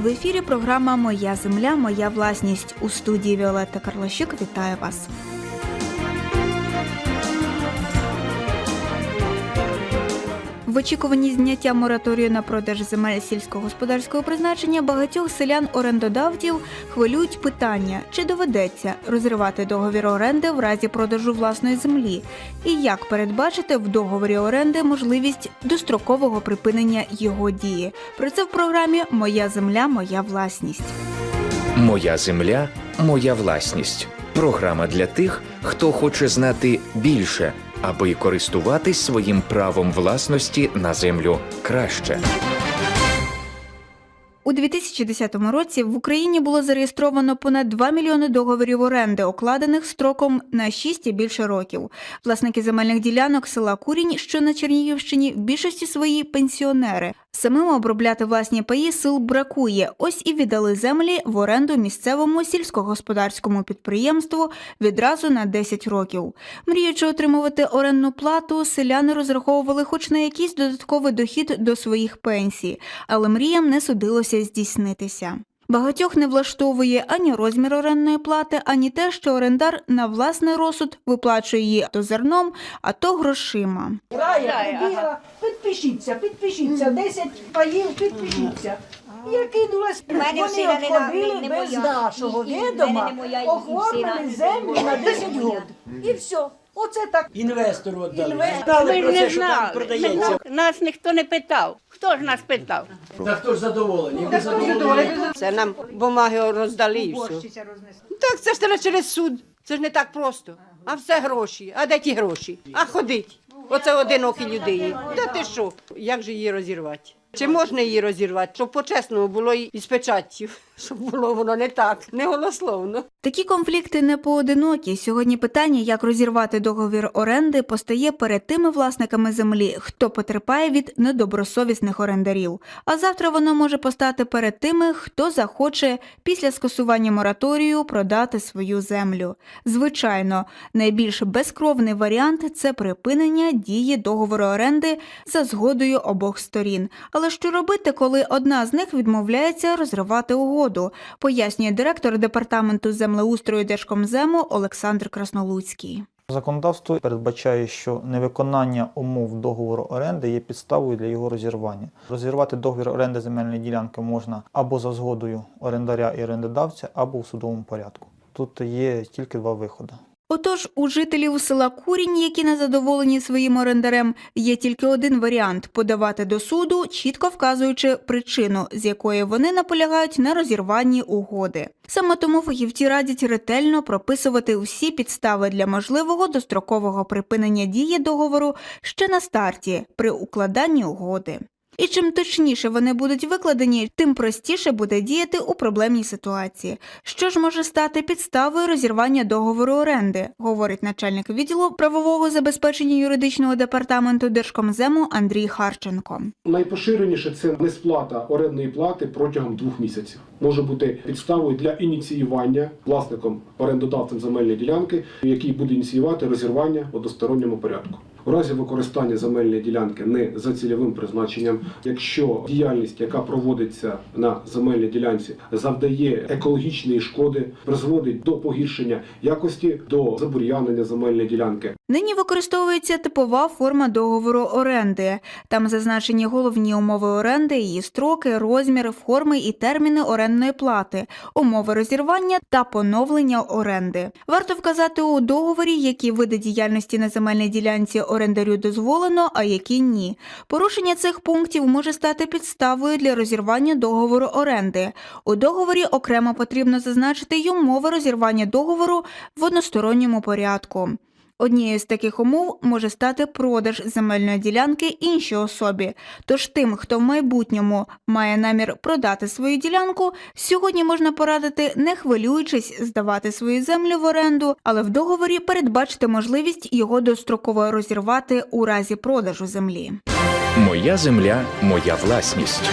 В ефірі програма Моя земля, моя власність у студії Віолетта Карлащук. Вітаю вас. В очікуванні зняття мораторію на продаж земель сільськогосподарського призначення багатьох селян-орендодавців хвилюють питання, чи доведеться розривати договір оренди в разі продажу власної землі, і як передбачити в договорі оренди можливість дострокового припинення його дії. Про це в програмі Моя земля, моя власність. Моя земля, моя власність. Програма для тих, хто хоче знати більше, аби користуватись своїм правом власності на землю краще. У 2010 році в Україні було зареєстровано понад 2 мільйони договорів оренди, окладених строком на 6 і більше років. Власники земельних ділянок села Курінь, що на Чернігівщині, в більшості свої пенсіонери. Самим обробляти власні паї сил бракує. Ось і віддали землі в оренду місцевому сільськогосподарському підприємству відразу на 10 років. Мріючи отримувати орендну плату, селяни розраховували хоч на якийсь додатковий дохід до своїх пенсій, але мріям не судилося здійснитися. Багатьох не влаштовує ані розмір орендної плати, ані те, що орендар на власний розсуд виплачує її то зерном, а то грошима. Рая підпишіться, підпишіться, 10 паїв, підпишіться. Я кинулась, вони обходили без нашого відома, сина. землю на 10 років. І все. Оце так. Інвестору віддали. Інвестор. Знали Ми про ж це, не що там знали. продається. Нас ніхто не питав. Хто ж нас питав? Та хто ж задоволений? Ви задоволені? Це нам бумаги роздали і все. Так це ж треба через суд. Це ж не так просто. А все гроші. А де ті гроші? А ходить. Оце одинокі людині. Та ти що? Як же її розірвати? Чи можна її розірвати? Щоб по-чесному було і з печаттю, щоб було воно не так, не голословно. Такі конфлікти не поодинокі. Сьогодні питання, як розірвати договір оренди, постає перед тими власниками землі, хто потерпає від недобросовісних орендарів. А завтра воно може постати перед тими, хто захоче після скасування мораторію продати свою землю. Звичайно, найбільш безкровний варіант це припинення дії договору оренди за згодою обох сторін. Але що робити, коли одна з них відмовляється розривати угоду? Пояснює директор департаменту землеустрою Держкомзему Олександр Краснолуцький. Законодавство передбачає, що невиконання умов договору оренди є підставою для його розірвання. Розірвати договір оренди земельної ділянки можна або за згодою орендаря і орендодавця, або в судовому порядку. Тут є тільки два виходи. Отож, у жителів села Курінь, які не задоволені своїм орендарем, є тільки один варіант подавати до суду, чітко вказуючи причину, з якої вони наполягають на розірванні угоди. Саме тому фахівці радять ретельно прописувати всі підстави для можливого дострокового припинення дії договору ще на старті при укладанні угоди. І чим точніше вони будуть викладені, тим простіше буде діяти у проблемній ситуації. Що ж може стати підставою розірвання договору оренди, говорить начальник відділу правового забезпечення юридичного департаменту Держкомзему Андрій Харченко. Найпоширеніше це несплата орендної плати протягом двох місяців. Може бути підставою для ініціювання власником орендодавцем земельної ділянки, який буде ініціювати розірвання в односторонньому порядку. У разі використання земельної ділянки не за цільовим призначенням, якщо діяльність, яка проводиться на земельній ділянці, завдає екологічної шкоди, призводить до погіршення якості, до забур'янення земельної ділянки, Нині використовується типова форма договору оренди. Там зазначені головні умови оренди, її строки, розміри, форми і терміни орендної плати, умови розірвання та поновлення оренди. Варто вказати у договорі, які види діяльності на земельній ділянці орендарю дозволено, а які ні. Порушення цих пунктів може стати підставою для розірвання договору оренди. У договорі окремо потрібно зазначити й умови розірвання договору в односторонньому порядку. Однією з таких умов може стати продаж земельної ділянки іншій особі. Тож тим, хто в майбутньому має намір продати свою ділянку, сьогодні можна порадити, не хвилюючись здавати свою землю в оренду, але в договорі передбачити можливість його достроково розірвати у разі продажу землі. Моя земля, моя власність.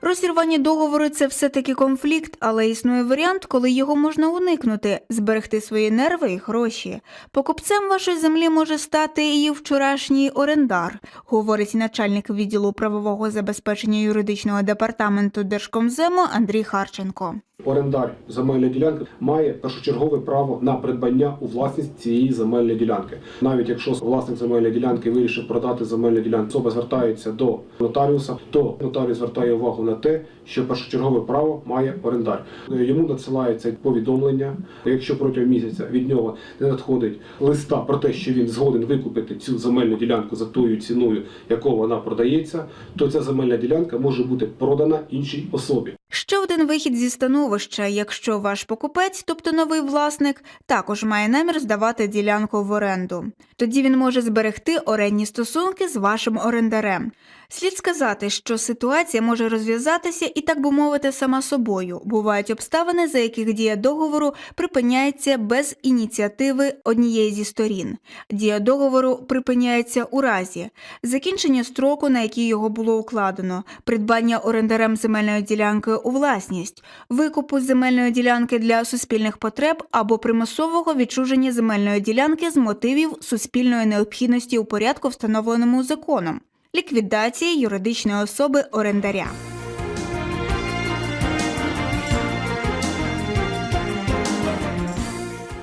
Розірвання договору це все-таки конфлікт, але існує варіант, коли його можна уникнути, зберегти свої нерви і гроші. Покупцем вашої землі може стати її вчорашній орендар, говорить начальник відділу правового забезпечення юридичного департаменту Держкомзему Андрій Харченко. Орендар земельної ділянки має першочергове право на придбання у власність цієї земельної ділянки. Навіть якщо власник земельної ділянки вирішив продати земельну ділянку, особа звертається до нотаріуса, то нотаріус звертає увагу на те, що першочергове право має орендар. Йому надсилається повідомлення. Якщо протягом місяця від нього не надходить листа про те, що він згоден викупити цю земельну ділянку за тою ціною, якою вона продається, то ця земельна ділянка може бути продана іншій особі. Ще один вихід зі становища, якщо ваш покупець, тобто новий власник, також має намір здавати ділянку в оренду. Тоді він може зберегти орендні стосунки з вашим орендарем. Слід сказати, що ситуація може розв'язатися і, так би мовити, сама собою. Бувають обставини, за яких дія договору припиняється без ініціативи однієї зі сторін. Дія договору припиняється у разі закінчення строку, на який його було укладено, придбання орендарем земельної ділянки у власність, викупу земельної ділянки для суспільних потреб або примусового відчуження земельної ділянки з мотивів суспільної необхідності у порядку, встановленому законом, ліквідації юридичної особи орендаря.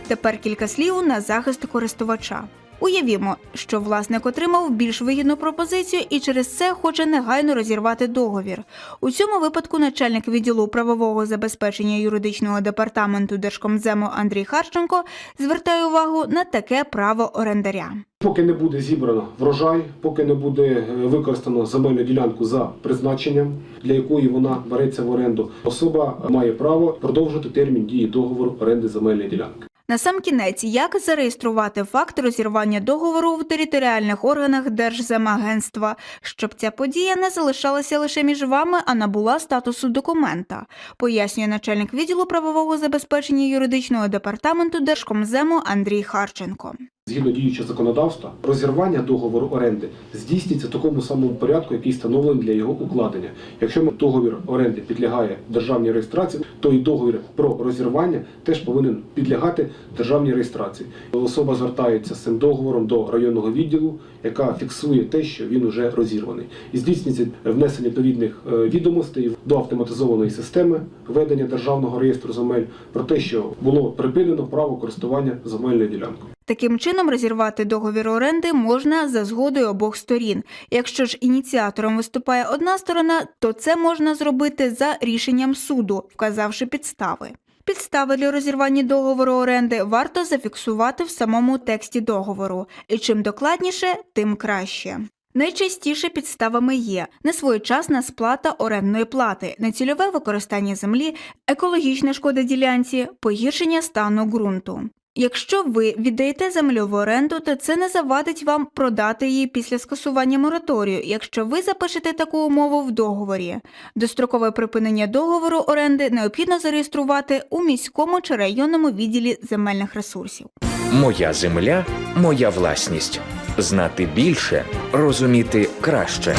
Тепер кілька слів на захист користувача. Уявімо, що власник отримав більш вигідну пропозицію і через це хоче негайно розірвати договір. У цьому випадку начальник відділу правового забезпечення юридичного департаменту Держкомзему Андрій Харченко звертає увагу на таке право орендаря. Поки не буде зібрано врожай, поки не буде е, використано земельну ділянку за призначенням, для якої вона береться в оренду, особа має право продовжити термін дії договору оренди земельної ділянки. На сам кінець, як зареєструвати факт розірвання договору в територіальних органах Держземагентства, щоб ця подія не залишалася лише між вами, а набула статусу документа, пояснює начальник відділу правового забезпечення юридичного департаменту Держкомзему Андрій Харченко. Згідно діючого законодавства, розірвання договору оренди здійснюється в такому самому порядку, який встановлений для його укладення. Якщо договір оренди підлягає державній реєстрації, то і договір про розірвання теж повинен підлягати державній реєстрації. Особа звертається з цим договором до районного відділу, яка фіксує те, що він уже розірваний, і здійснюється внесення відповідних е, відомостей до автоматизованої системи ведення державного реєстру земель про те, що було припинено право користування земельною ділянкою. Таким чином, розірвати договір оренди можна за згодою обох сторін. Якщо ж ініціатором виступає одна сторона, то це можна зробити за рішенням суду, вказавши підстави. Підстави для розірвання договору оренди варто зафіксувати в самому тексті договору, і чим докладніше, тим краще. Найчастіше підставами є несвоєчасна сплата орендної плати, нецільове використання землі, екологічна шкода ділянці, погіршення стану ґрунту. Якщо ви віддаєте землю в оренду, то це не завадить вам продати її після скасування мораторію, якщо ви запишете таку умову в договорі. Дострокове припинення договору оренди необхідно зареєструвати у міському чи районному відділі земельних ресурсів. Моя земля, моя власність. Знати більше, розуміти краще.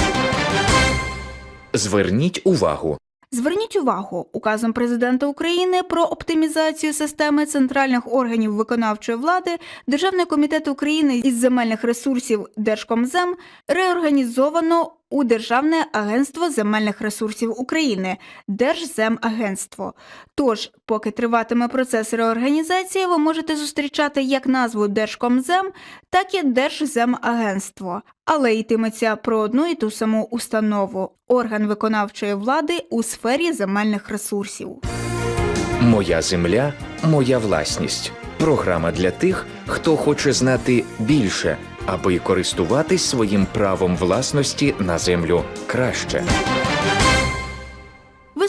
Зверніть увагу. Зверніть увагу, указом президента України про оптимізацію системи центральних органів виконавчої влади Державний комітет України із земельних ресурсів Держкомзем реорганізовано у Державне агентство земельних ресурсів України Держземагентство. Тож, поки триватиме процес реорганізації, ви можете зустрічати як назву Держкомзем, так і Держземагентство, але йтиметься про одну і ту саму установу орган виконавчої влади у сфері земельних ресурсів. Моя земля, моя власність. Програма для тих, хто хоче знати більше, аби користуватись своїм правом власності на землю краще.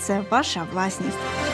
це ваша власність.